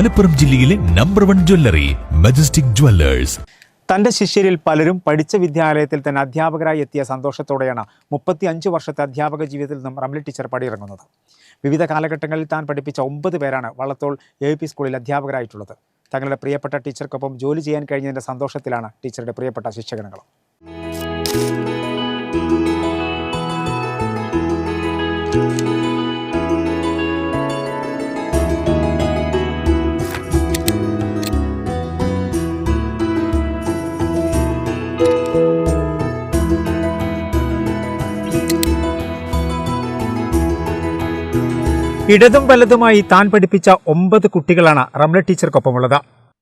മലപ്പുറം ജില്ലയിലെ number one jewellery Majestic Jewellers തന്റെ ശിഷ്യരിൽ പലരും പഠിച്ച വിദ്യാലയത്തിൽ തന്നെ അധ്യാപകരായി എത്തിയ സന്തോഷത്തോടെയാണ് മുപ്പത്തി അഞ്ച് വർഷത്തെ അധ്യാപക ജീവിതത്തിൽ നിന്നും റംലി ടീച്ചർ പടിയിറങ്ങുന്നത്. വിവിധ കാലഘട്ടങ്ങളിൽ താൻ പഠിപ്പിച്ച ഒമ്പത് പേരാണ് വള്ളത്തോൾ എ പി സ്കൂളിൽ അധ്യാപകരായിട്ടുള്ളത്. തങ്ങളുടെ പ്രിയപ്പെട്ട ടീച്ചർക്കൊപ്പം ജോലി ചെയ്യാൻ കഴിഞ്ഞതിന്റെ സന്തോഷത്തിലാണ് ടീച്ചറുടെ പ്രിയപ്പെട്ട ശിക്ഷകണങ്ങൾ ഇടതും വലതുമായി താൻ പഠിപ്പിച്ച ഒമ്പത് കുട്ടികളാണ് റംല ടീച്ചർക്കൊപ്പമുള്ളത്.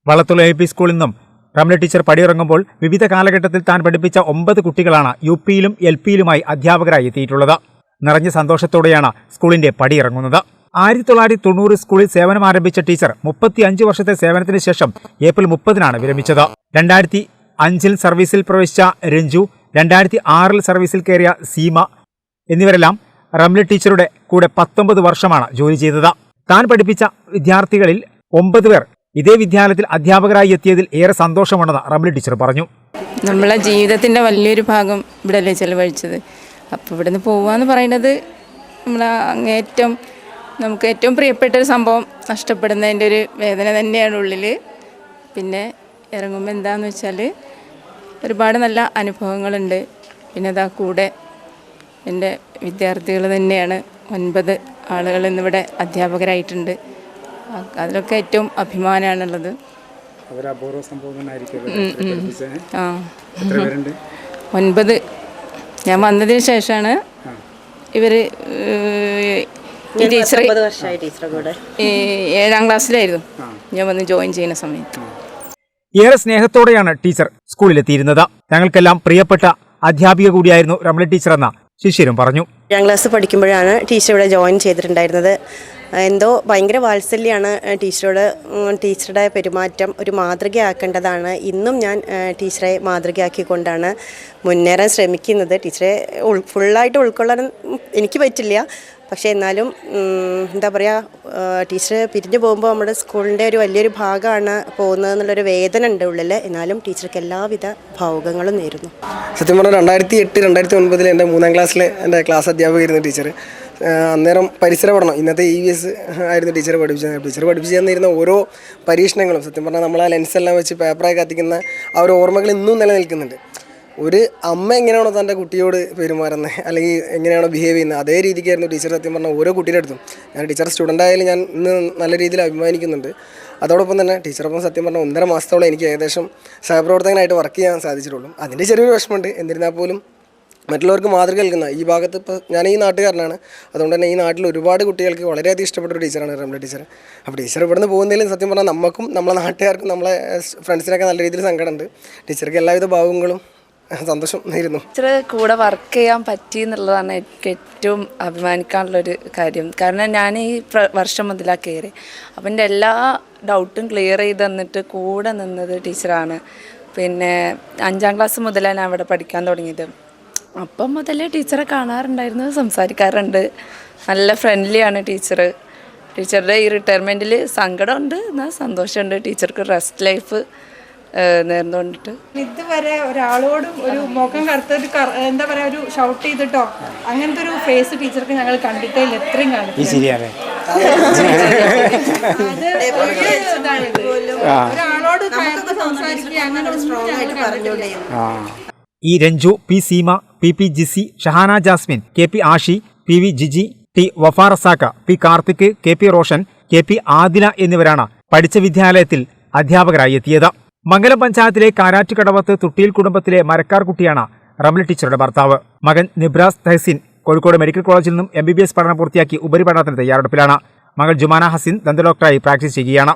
വളത്തുള്ള എ പി സ്കൂളിൽ നിന്നും റംല ടീച്ചർ പടിയിറങ്ങുമ്പോൾ വിവിധ കാലഘട്ടത്തിൽ താൻ പഠിപ്പിച്ച ഒമ്പത് കുട്ടികളാണ് യു പിയിലും എൽ പിയിലുമായി അധ്യാപകരായി എത്തിയിട്ടുള്ളത്. നിറഞ്ഞ സന്തോഷത്തോടെയാണ് സ്കൂളിന്റെ പടിയിറങ്ങുന്നത് ആയിരത്തി തൊള്ളായിരത്തി തൊണ്ണൂറ് സ്കൂളിൽ സേവനം ആരംഭിച്ച ടീച്ചർ മുപ്പത്തി അഞ്ച് വർഷത്തെ സേവനത്തിന് ശേഷം ഏപ്രിൽ മുപ്പതിനാണ് വിരമിച്ചത്. രണ്ടായിരത്തി അഞ്ചിൽ സർവീസിൽ പ്രവേശിച്ച രഞ്ജു രണ്ടായിരത്തി ആറിൽ സർവീസിൽ കയറിയ സീമ എന്നിവരെല്ലാം റംല ടീച്ചറുടെ കൂടെ പത്തൊമ്പത് വർഷമാണ് ജോലി ചെയ്തത്. താൻ പഠിപ്പിച്ച വിദ്യാർത്ഥികളിൽ ഒമ്പത് പേർ ഇതേ വിദ്യാലയത്തിൽ അധ്യാപകരായി എത്തിയതിൽ ഏറെ സന്തോഷമുണ്ടെന്ന് റബ്ലി ടീച്ചർ പറഞ്ഞു. നമ്മളെ ജീവിതത്തിന്റെ വലിയൊരു ഭാഗം ഇവിടെ അല്ലേ ചെലവഴിച്ചത്. അപ്പോൾ ഇവിടുന്ന് പോവാന്ന് പറയുന്നത് നമ്മളെ അങ്ങേറ്റം നമുക്ക് ഏറ്റവും പ്രിയപ്പെട്ട ഒരു സംഭവം നഷ്ടപ്പെടുന്നതിന്റെ ഒരു വേദന തന്നെയാണ് ഉള്ളിൽ പിന്നെ ഇറങ്ങുമ്പോൾ എന്താന്ന് വെച്ചാൽ ഒരുപാട് നല്ല അനുഭവങ്ങളുണ്ട്. പിന്നെ അതാ കൂടെ എന്റെ വിദ്യാർത്ഥികൾ തന്നെയാണ് ഒൻപത് ആളുകൾ ഇന്നിവിടെ അധ്യാപകരായിട്ടുണ്ട്. അതിലൊക്കെ ഏറ്റവും അഭിമാനമാണുള്ളത്. അപൂർവ സംഭവം ആ. ഒൻപത്. ഞാൻ വന്നതിന് ശേഷമാണ് ഇവർ ടീച്ചർ ഏഴാം ക്ലാസ്സിലായിരുന്നു. ഞാൻ വന്ന് ജോയിൻ ചെയ്യുന്ന സമയത്ത്. ഏറെ സ്നേഹത്തോടെയാണ് ടീച്ചർ സ്കൂളിലെത്തിയിരുന്നത്. ഞങ്ങൾക്കെല്ലാം പ്രിയപ്പെട്ട അധ്യാപിക കൂടിയായിരുന്നു രമള ടീച്ചർ എന്ന ശിഷ്യരും പറഞ്ഞു ഏഴാം ക്ലാസ് പഠിക്കുമ്പോഴാണ് ടീച്ചർ ഇവിടെ ജോയിൻ ചെയ്തിട്ടുണ്ടായിരുന്നത്. എന്തോ ഭയങ്കര വാത്സല്യമാണ് ടീച്ചറോട് ടീച്ചറുടെ പെരുമാറ്റം ഒരു മാതൃകയാക്കേണ്ടതാണ്. ഇന്നും ഞാൻ ടീച്ചറെ മാതൃകയാക്കിക്കൊണ്ടാണ് മുന്നേറാൻ ശ്രമിക്കുന്നത്. ടീച്ചറെ ഉൾ ഫുള്ളായിട്ട് ഉൾക്കൊള്ളാൻ എനിക്ക് പറ്റില്ല. പക്ഷേ എന്നാലും എന്താ പറയുക ടീച്ചർ പിരിഞ്ഞു പോകുമ്പോൾ നമ്മുടെ സ്കൂളിന്റെ ഒരു വലിയൊരു ഭാഗമാണ് പോകുന്നത് എന്നുള്ളൊരു വേദന ഉണ്ട് ഉള്ളിൽ എന്നാലും ടീച്ചർക്ക് എല്ലാവിധ ഭാവുകങ്ങളും നേരുന്നു. സത്യം പറഞ്ഞാൽ രണ്ടായിരത്തി എട്ട് രണ്ടായിരത്തി ഒൻപതിൽ എന്റെ മൂന്നാം ക്ലാസ്സിലെ എന്റെ ക്ലാസ് അധ്യാപകയായിരുന്നു ടീച്ചർ അന്നേരം പരിസര പഠനം ഇന്നത്തെ ഇ വി എസ് ആയിരുന്നു ടീച്ചർ പഠിപ്പിച്ചത്. ടീച്ചർ പഠിപ്പിച്ചു തന്നിരുന്ന ഓരോ പരീക്ഷണങ്ങളും സത്യം പറഞ്ഞാൽ നമ്മൾ ആ ലെൻസെല്ലാം വെച്ച് പേപ്പറായി കത്തിക്കുന്ന ആ ഒരു ഓർമ്മകൾ ഇന്നും നിലനിൽക്കുന്നുണ്ട്. ഒരു അമ്മ എങ്ങനെയാണോ തന്റെ കുട്ടിയോട് പെരുമാറുന്നത് അല്ലെങ്കിൽ എങ്ങനെയാണോ ബിഹേവ് ചെയ്യുന്നത് അതേ രീതിക്കായിരുന്നു ടീച്ചർ സത്യം പറഞ്ഞാൽ ഓരോ കുട്ടിയുടെ അടുത്തും. ഞാൻ ടീച്ചർ സ്റ്റുഡന്റ് ആയാലും ഞാൻ ഇന്ന് നല്ല രീതിയിൽ അഭിമാനിക്കുന്നുണ്ട്. അതോടൊപ്പം തന്നെ ടീച്ചറൊപ്പം സത്യം പറഞ്ഞാൽ ഒന്നര മാസത്തോളം എനിക്ക് ഏകദേശം സഹപ്രവർത്തകനായിട്ട് വർക്ക് ചെയ്യാൻ സാധിച്ചിട്ടുള്ളൂ. അതിന്റെ ചെറിയൊരു വിഷമമുണ്ട്. എന്നിരുന്നാൽ പോലും മറ്റുള്ളവർക്ക് മാതൃക നൽകുന്ന ഈ ഭാഗത്ത് ഇപ്പോൾ ഞാൻ ഈ നാട്ടുകാരനാണ്. അതുകൊണ്ട് തന്നെ ഈ നാട്ടിൽ ഒരുപാട് കുട്ടികൾക്ക് വളരെയധികം ഇഷ്ടപ്പെട്ട ഒരു ടീച്ചറാണ് റംല ടീച്ചർ അപ്പോൾ ടീച്ചർ ഇവിടുന്ന് പോകുന്നതിലും സത്യം പറഞ്ഞാൽ നമുക്കും നമ്മളെ നാട്ടുകാർക്കും നമ്മളെ ഫ്രണ്ട്സിനൊക്കെ നല്ല രീതിയിൽ സങ്കടമുണ്ട്. ടീച്ചർക്ക് എല്ലാവിധ ഭാവങ്ങളും സന്തോഷം നേരുന്നു. ടീച്ചർ കൂടെ വർക്ക് ചെയ്യാൻ പറ്റി എന്നുള്ളതാണ് എനിക്ക് ഏറ്റവും അഭിമാനിക്കാനുള്ളൊരു കാര്യം. കാരണം ഞാൻ ഈ വർഷം മുതലാണ് കയറി. അപ്പം എന്റെ എല്ലാ ഡൗട്ടും ക്ലിയർ ചെയ്ത് തന്നിട്ട് കൂടെ നിന്നത് ടീച്ചറാണ്. പിന്നെ അഞ്ചാം ക്ലാസ് മുതലാണ് ഞാൻ ഇവിടെ പഠിക്കാൻ തുടങ്ങിയത്. അപ്പം മുതലേ ടീച്ചറെ കാണാറുണ്ടായിരുന്നു സംസാരിക്കാറുണ്ട്. നല്ല ഫ്രണ്ട്ലിയാണ് ടീച്ചർ ടീച്ചറുടെ ഈ റിട്ടയർമെന്റിൽ സങ്കടമുണ്ട് എന്നാൽ സന്തോഷമുണ്ട് ടീച്ചർക്ക് റെസ്റ്റ് ലൈഫ് നേർന്നുകൊണ്ടിട്ട്. ഇതുവരെ ഒരാളോടും ഒരു മുഖം കറുത്തൊരു കറ- എന്താ പറയുക ഒരു ഷൗട്ട് ചെയ്തിട്ടോ അങ്ങനത്തെ ഒരു ഫേസ് ടീച്ചർക്ക് ഞങ്ങൾ കണ്ടിട്ടേ ഇല്ല എത്രയും കാണും ഒരാളോട് സംസാരിക്കുക അങ്ങനെ സ്ട്രോങ് ആയിട്ട് കണ്ടിട്ടില്ല. ഈ Ranju P Seema P P Jisi Shahana Jasmin K P Ashi P V Jiji T വഫാറസാക്ക P Karthik K P Roshan K P Adila എന്നിവരാണ് പഠിച്ച വിദ്യാലയത്തിൽ അധ്യാപകരായി എത്തിയത്. മംഗലം പഞ്ചായത്തിലെ കാരാറ്റുകടവത്ത് തുട്ടിയിൽ കുടുംബത്തിലെ മരക്കാർ കുട്ടിയാണ് റംല ടീച്ചറുടെ ഭർത്താവ്. മകൻ നിബ്രാസ് തഹസിൻ കോഴിക്കോട് മെഡിക്കൽ കോളേജിൽ നിന്നും എം ബി ബി എസ് പഠനം പൂർത്തിയാക്കി ഉപരിപഠനത്തിന് തയ്യാറെടുപ്പിലാണ്. മകൾ ജുമാന ഹസിൻ ദന്തഡോക്ടറായി പ്രാക്ടീസ് ചെയ്യുകയാണ്.